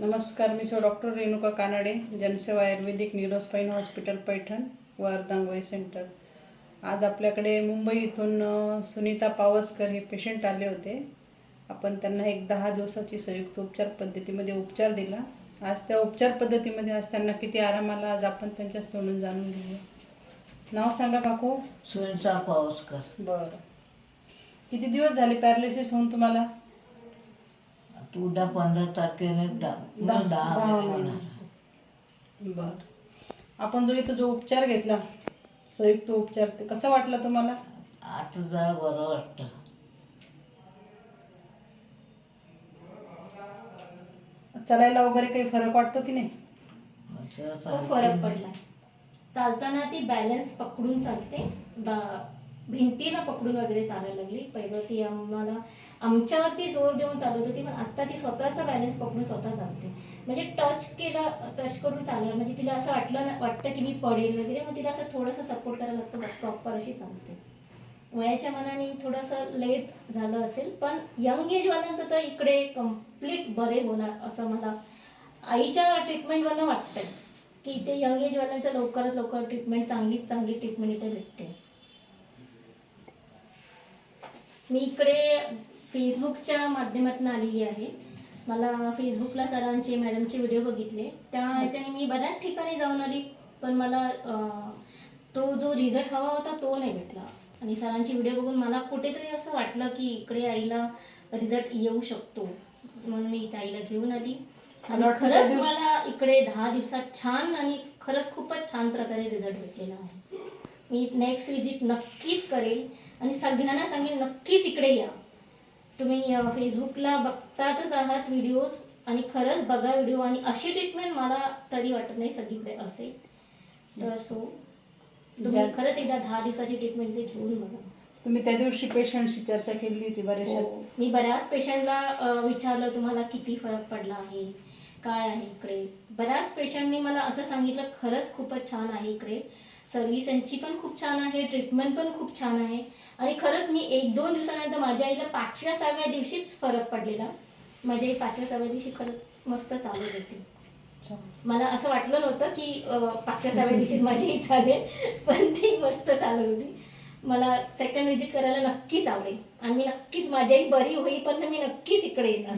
नमस्कार मी सो डॉक्टर रेणुका कानडे जनसेवा आयुर्वेदिक न्यूरोस्पाईन हॉस्पिटल पैठण व अर्धांगोई सेंटर. आज आपल्याकडे मुंबई इथून सुनीता पावसकर हे पेशंट आले होते. आपण त्यांना एक दहा दिवसाची संयुक्त उपचार पद्धतीमध्ये उपचार दिला. आज त्या उपचार पद्धतीमध्ये आज त्यांना किती आराम आला आज आपण त्यांच्याच तोंडून जाणून घेऊया. नाव सांगा काकू. सुनीता पावसकर. बरं. किती दिवस झाले पॅरालिसिस होऊन तुम्हाला? उद्या पंधरा तारखेला दहा पुन्हा दहा दहा महिने महिने. होणार बर. आपण जो इथं जो उपचार घेतला संयुक्त उपचार ते कसा वाटला तुम्हाला? आता जरा बरं वाटतं. चालायला वगैरे काही फरक वाटतो की नाही? खूप चालते. फरक पडला. चालताना ती बॅलन्स पकडून चालते. बा- भिंतीला पकडून वगैरे चालायला लागली. पहिलं ती आम्हाला आमच्यावरती जोर देऊन चालत होती पण आत्ता ती स्वतःचा बॅलन्स पकडून स्वतः चालते. म्हणजे टच केलं टच करून चालणार म्हणजे तिला असं वाटलं ना वाटतं की मी पडेल वगैरे मग तिला असं थोडंसं सपोर्ट करायला लागतं प्रॉपर अशी चालते. वयाच्या मनाने थोडंसं लेट झालं असेल पण यंग एजवाल्यांचं तर इकडे कंप्लीट बरे होणार असं मला आईच्या ट्रीटमेंटवरनं वाटतंय. की इथे यंग एजवाल्यांचं लवकरात लवकर ट्रीटमेंट चांगलीच चांगली ट्रीटमेंट इथे भेटते. मी इकडे फेसबुकच्या माध्यमातून आलेली आहे. मला फेसबुकला सरांचे मॅडमचे व्हिडिओ बघितले. त्या ह्याच्याने मी बऱ्याच ठिकाणी जाऊन आली पण मला तो जो रिझल्ट हवा होता तो नाही भेटला. आणि सरांची व्हिडिओ बघून मला कुठेतरी असं वाटलं की इकडे आईला रिझल्ट येऊ शकतो. म्हणून मी इथे आईला घेऊन आली. आणि त्या खरंच मला इकडे दहा दिवसात छान आणि खरंच खूपच छान प्रकारे रिझल्ट भेटलेला आहे. मी नेक्स्ट विजिट नक्कीच करेल. आणि सगळ्यांना सांगेन नक्कीच इकडे या. तुम्ही फेसबुकला बघतातच आहात व्हिडिओज आणि खरंच बघा व्हिडिओ आणि अशी ट्रीटमेंट मला तरी वाटत नाही सगळीकडे असेल तर सो तुम्ही खरंच एकदा दहा दिवसाची ट्रीटमेंट ते घेऊन बघा. तुम्ही त्या दिवशी पेशंटशी चर्चा केली होती बऱ्याचशा. हो. मी बऱ्याच पेशंटला विचारलं तुम्हाला किती फरक पडला आहे? काय आहे इकडे? बऱ्याच पेशंटनी मला असं सांगितलं खरंच खूपच छान आहे इकडे. सर्व्हिस यांची पण खूप छान आहे ट्रीटमेंट पण खूप छान आहे. आणि खरंच मी एक दोन दिवसानंतर माझ्या आईला पाचव्या सहाव्या दिवशीच फरक पडलेला. माझी आई पाचव्या सहाव्या दिवशी खरंच मस्त चालत होती. मला असं वाटलं नव्हतं की पाचव्या सहाव्या दिवशी माझी आई चालेल पण ती मस्त चालत होती. मला सेकंड व्हिजिट करायला नक्कीच आवडेल. आणि मी नक्कीच माझी आई बरी होईपर्यंत मी नक्कीच इकडे येणार.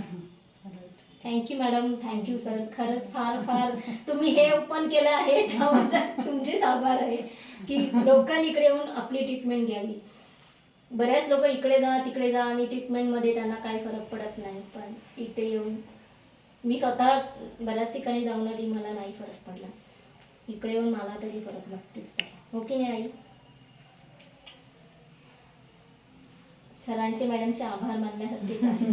थँक्यू मॅडम थँक्यू सर खरंच फार फार. तुम्ही हे ओपन केलं आहे त्याबद्दल तुमचेच आभार आहे की लोकांनी इकडे येऊन आपली ट्रीटमेंट घ्यावी. बऱ्याच लोक इकडे जा तिकडे जा आणि ट्रीटमेंटमध्ये त्यांना काही फरक पडत नाही. पण इथे येऊन मी स्वतः बऱ्याच ठिकाणी जाऊन आली मला नाही फरक पडला. इकडे येऊन मला तरी फरक नक्कीच पडला हो की नाही आई? सरांचे मॅडमचे आभार मानण्यासारखेच आहे.